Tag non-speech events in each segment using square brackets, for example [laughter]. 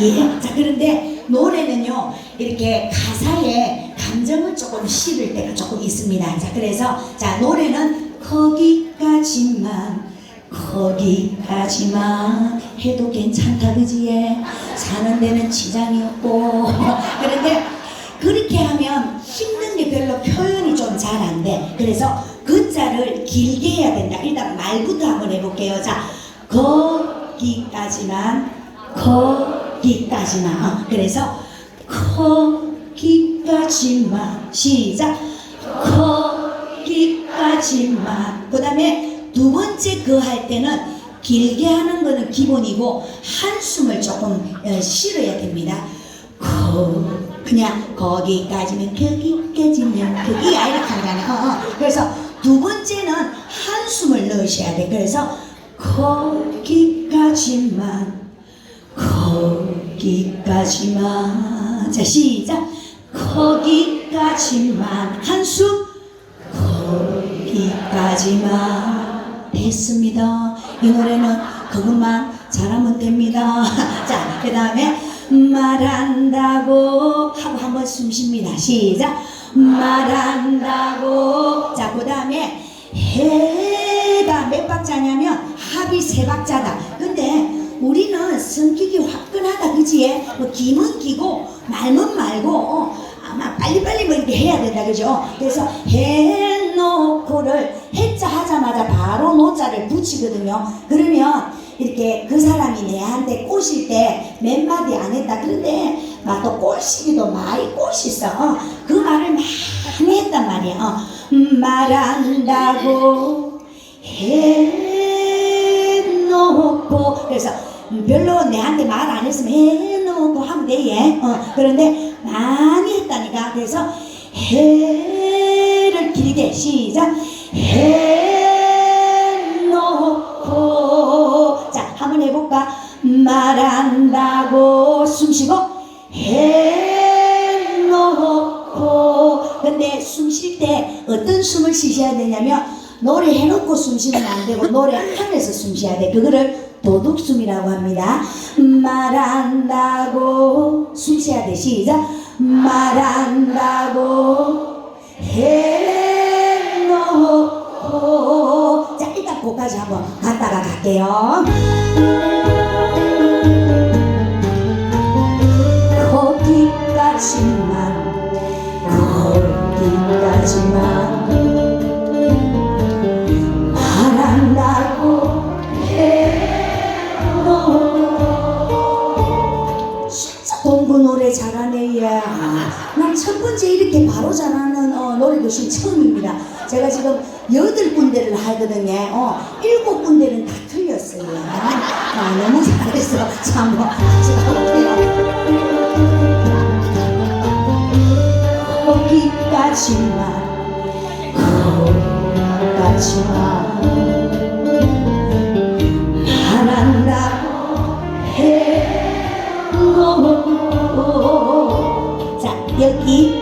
예. 자, 그런데 노래는요, 이렇게 가사에 감정을 조금 실을 때가 조금 있습니다. 자, 그래서, 자, 노래는 거기까지만, 거기까지만 해도 괜찮다, 그지? 예. 사는 데는 지장이 없고. [laughs] 그런데, 그렇게 하면 힘든 게 별로 표현이 좀 잘 안 돼. 그래서 그 자를 길게 해야 된다. 일단 말부터 한번 해볼게요. 자, 거기까지만, 거 기까지만. 어, 그래서 거기까지만. 시작. 거기까지만. 그 다음에 두 번째 그 할 때는 길게 하는 거는 기본이고 한숨을 조금 어, 실어야 됩니다. 거, 그냥 거기까지면 거기까지면 거기 아이렇게 하잖아요. 어, 어. 그래서 두 번째는 한숨을 넣으셔야 돼. 그래서 거기까지만 거기까지만 자 시작 거기까지만 한숨 거기까지만 됐습니다. 이 노래는 그것만 잘하면 됩니다. [laughs] 자, 그 다음에 말한다고 하고 한번 숨 쉽니다. 시작. 말한다고. 자, 그 다음에 해가 몇 박자냐면 합이 세 박자다. 근데 우리는 성격이 화끈하다, 그지? 뭐 기면 기고 말면 말고 어, 아마 빨리빨리 뭐 이렇게 해야 된다, 그죠? 그래서 해놓고를 해자 하자마자 바로 노자를 붙이거든요. 그러면 이렇게 그 사람이 내한테 꼬실 때 몇 마디 안 했다. 그런데 막또 꼬시기도 많이 꼬시어. 어, 그 말을 많이 했단 말이야. 어, 음, 말한다고 해놓고 그래서 별로 내한테 말 안 했으면 해놓고 하면 돼. 예. 어, 그런데 많이 했다니까. 그래서 해를 길게 시작 해놓고 자 한번 해볼까 말한다고 숨 쉬고 해놓고 근데 숨 쉴 때 어떤 숨을 쉬셔야 되냐면 노래 해놓고 숨 쉬면 안 되고 노래 하면서 숨 쉬어야 돼 그거를 도둑숨이라고 합니다. 말한다고. 숨 쉬어야 돼 시작. 말한다고. 해놓고 자 일단 거기까지 한번 갔다가 갈게요 거기까지만, 거기까지만. 말한다고 해놓고 자 여기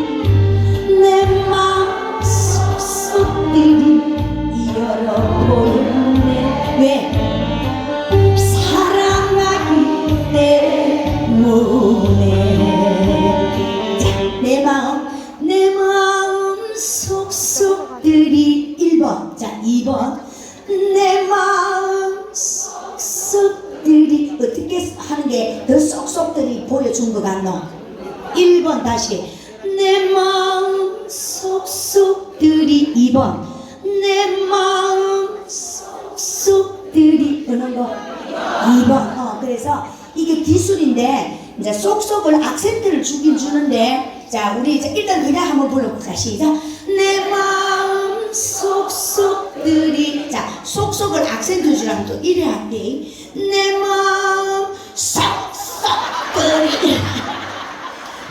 내 마음 쏙쏙들이. 자 쏙쏙을 악센트 주라면 또 이래 할게 내 마음 쏙쏙들이.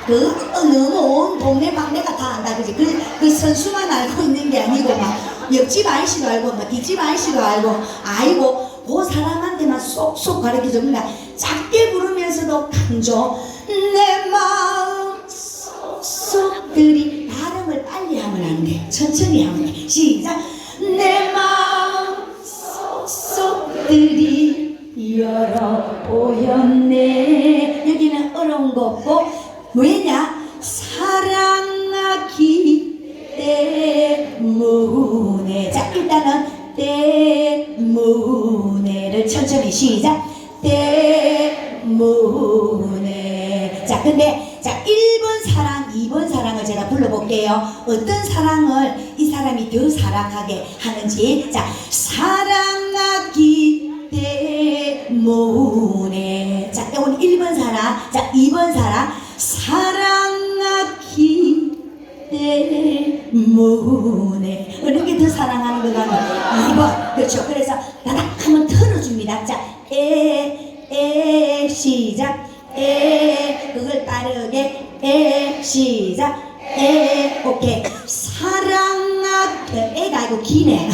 그 너무 온 동네 막내가 다 안다 그지? 그, 그 선수만 알고 있는 게 아니고 막 옆집 아이씨도 알고 막 뒷집 아이씨도 알고 아이고 그 사람한테만 쏙쏙 가르쳐 줍니다 작게 부르면서도 강조. 내 마음 쏙쏙들이 빨리 하면 안 돼. 천천히 하면 돼. 시작. 내 때문에. 자, 이건 1번 사랑. 자, 2번 사랑. 사랑하기 때문에. 어느 게 더 사랑하는 것 같나요? 2번. 그렇죠. 그래서 나닥 한번 틀어줍니다. 자, 에, 에, 시작. 에, 그걸 빠르게. 에, 시작. 에, 오케이. 사랑하, 애가 아니고 기네.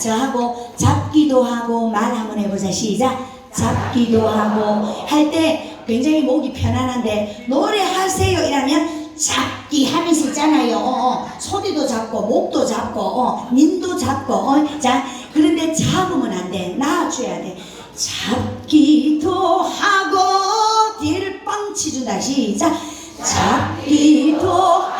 자 저하고 잡기도 하고 말 한번 해보자 시작 잡기도 하고 할 때 굉장히 목이 편안한데 노래하세요 이러면 잡기 하면서 있잖아요. 어, 어. 소리도 잡고 목도 잡고 어, 님도 잡고 어. 자 그런데 잡으면 안 돼. 놔줘야 돼. 잡기도 하고 뒤를 빵 치준다 시작. 잡기도 하고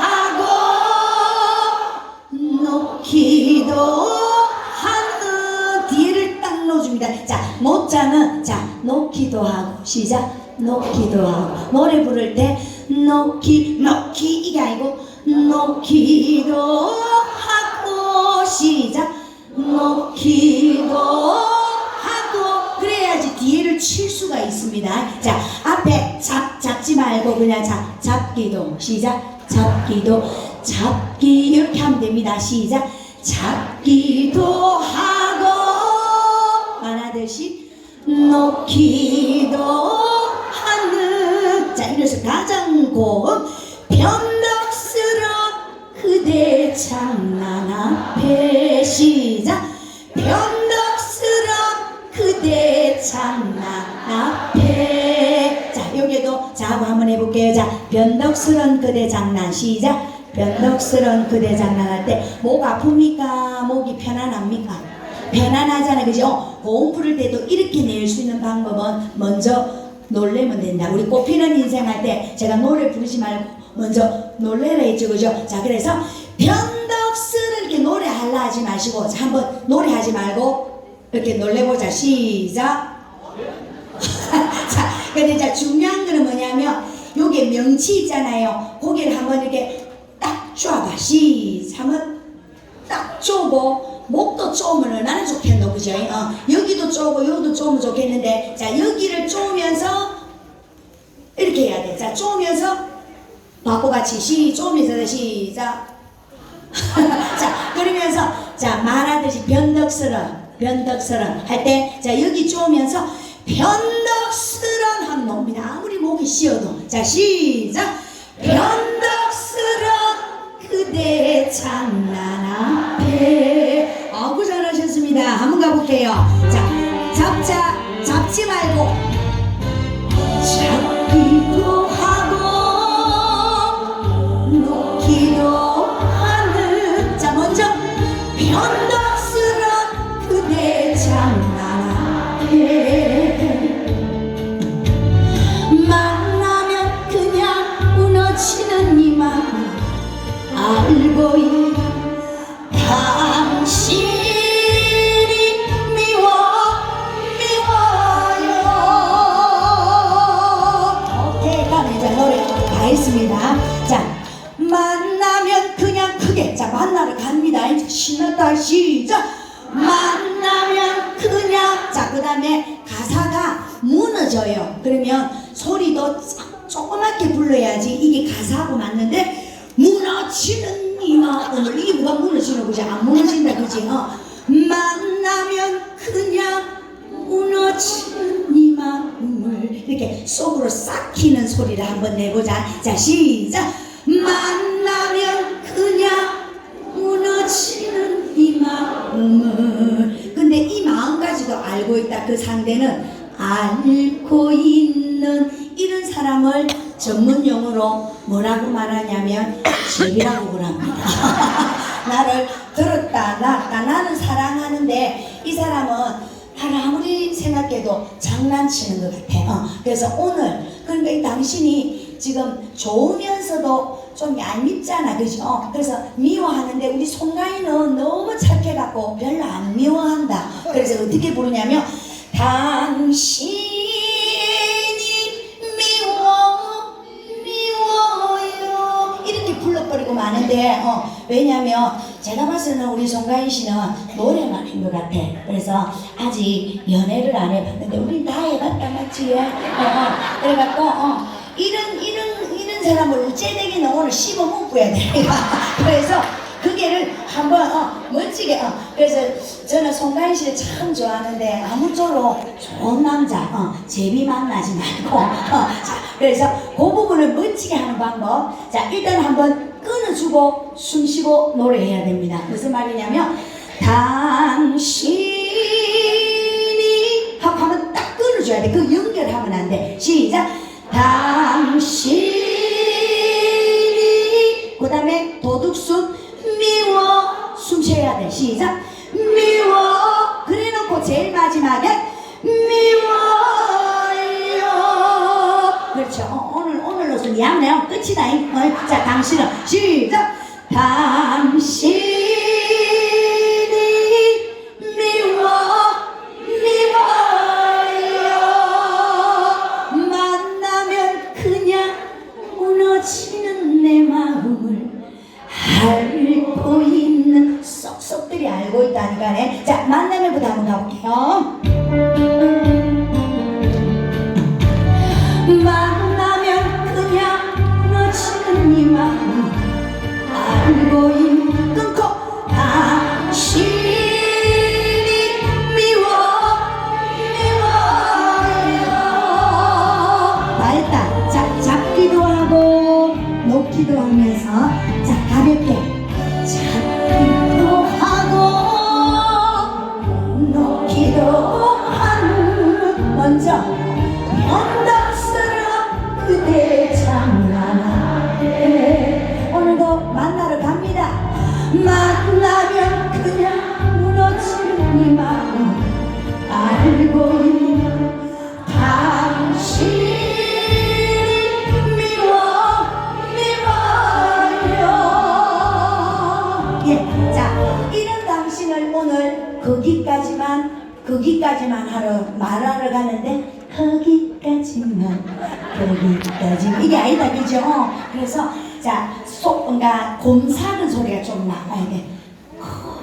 놓자는 자 놓기도 하고 시작. 놓기도 하고. 노래 부를 때 놓기 놓기 이게 아니고 놓기도 하고 시작. 놓기도 하고. 그래야지 뒤에를 칠 수가 있습니다. 자 앞에 잡 잡지 말고 그냥 잡 잡기도 시작. 잡기도 잡기. 이렇게 하면 됩니다. 시작. 잡기도 하 고 말하듯이 놓기도 하는 자 이래서 가장 고음 변덕스런 그대 장난 앞에 시작. 변덕스런 그대 장난 앞에. 자 여기도 자고 한번 해볼게요. 자 변덕스런 그대 장난 시작. 변덕스런 그대 장난할 때 목 아픕니까? 목이 편안합니까 편안하잖아요 그죠 고음 부를 때도 이렇게 낼 수 있는 방법은 먼저 놀래면 된다. 우리 꽃피는 인생 할 때 제가 노래 부르지 말고 먼저 놀래라 했죠. 그죠? 자, 그래서 변덕스는 이렇게 노래하려 하지 마시고 자, 한번 노래하지 말고 이렇게 놀래보자. 시작. [laughs] 자, 근데 이제 중요한 거는 뭐냐면 요게 명치 있잖아요. 고개를 한번 이렇게 딱 쪼아봐. 시작. 한번 딱 쪼고 목도 쪼으면 얼마나 좋겠노 그죠? 어, 여기도 쪼고 여기도 쪼으면 좋겠는데 자 여기를 쪼으면서 이렇게 해야 돼. 자 쪼으면서 바꿔같이 시 쪼으면서 시작. [laughs] 자 그러면서 자 말하듯이 변덕스런 변덕스런 할때 자 여기 쪼으면서 변덕스런 하면 나옵니다. 아무리 목이 쉬어도 자 시작 변덕스런 그대 장난 앞에 아구 잘하셨습니다. 한번 가볼게요. 자 잡자 잡지 말고 잡기 이렇게 속으로 싹 키는 소리를 한번 내보자. 자 시작. 만나면 그냥 무너지는 이 마음을. 근데 이 마음까지도 알고 있다. 그 상대는 알고 있는 이런 사람을 전문 용어로 뭐라고 말하냐면 제비라고 그럽니다. [laughs] 나를 들었다 놨다 나는 사랑하는데 이 사람은 나를 아무리 생각해도 장난치는 것 같아. 어, 그래서 오늘 그러니까 이 당신이 지금 좋으면서도 좀 얄밉잖아, 그죠? 어, 그래서 미워하는데 우리 송가인은 너무 착해갖고 별로 안 미워한다. 그래서 어떻게 부르냐면 당신이 미워 미워요 이렇게 불러버리고 마는데 어, 왜냐면 제가 봤을 때는 우리 송가인 씨는 노래만 한것 같아 그래서 아직 연애를 안 해봤는데 우린 다 해봤다 맞지? 어, 어. [laughs] 그래갖고 어, 이런 이런 이런 사람을 째대기는 오늘 씹어 먹어야 돼 [laughs] 그래서 그게를 한번 어, 멋지게 어. 그래서 저는 송가인 씨를 참 좋아하는데 아무쪼록 좋은 남자 어, 제비 만나지 말고 어, 자, 그래서 그 부분을 멋지게 하는 방법 자 일단 한번 끊어주고 숨 쉬고 노래해야 됩니다. 무슨 말이냐면 당신이 하고 하면 딱 끊어줘야 돼. 그 연결하면 안 돼. 시작. 당신이 그 다음에 도둑순 미워 숨 쉬어야 돼. 시작. 미워. 그래놓고 제일 마지막에 양양 끝이다 잉? 어, 자 당신은. 시작! 당신이 미워 미워요. 만나면 그냥 무너지는 내 마음을 알고 있는 쏙쏙들이 알고 있다니까네. 자 만나면부터 한번 가볼게요 말하러 가는데 거기까지만 거기까지만. 이게 아니다 그죠? 어, 그래서 자속 뭔가 곰사는 소리가 좀 나와야 돼.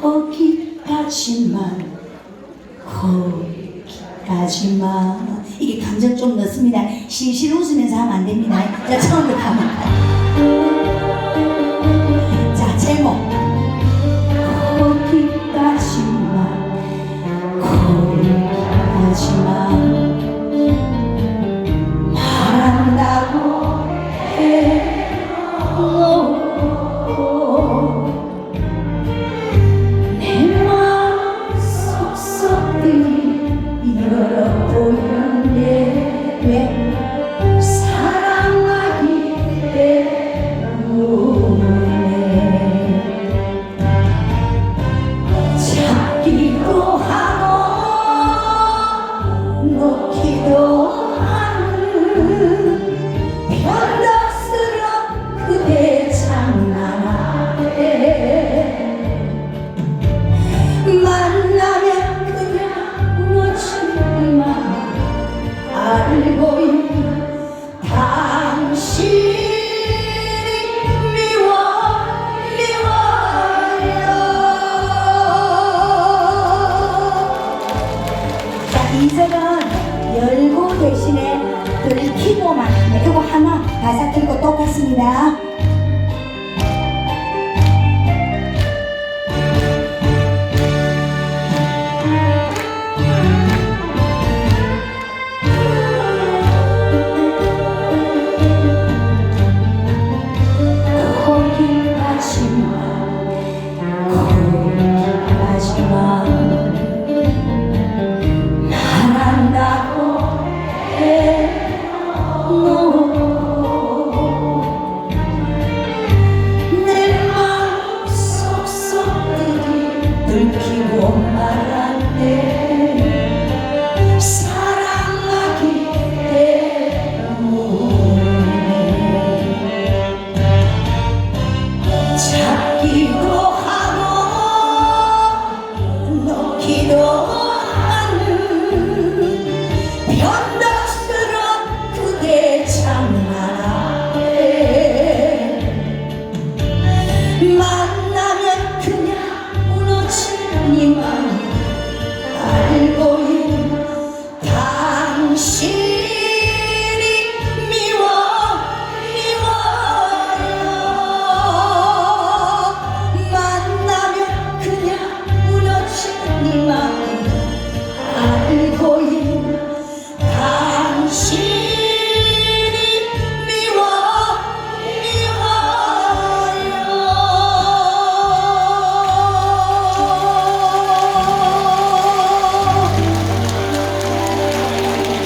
거기까지만 거기까지만. 이게 감정 좀 넣습니다. 실실 웃으면서 하면 안 됩니다. 자 처음부터 한번 들키고 말았네.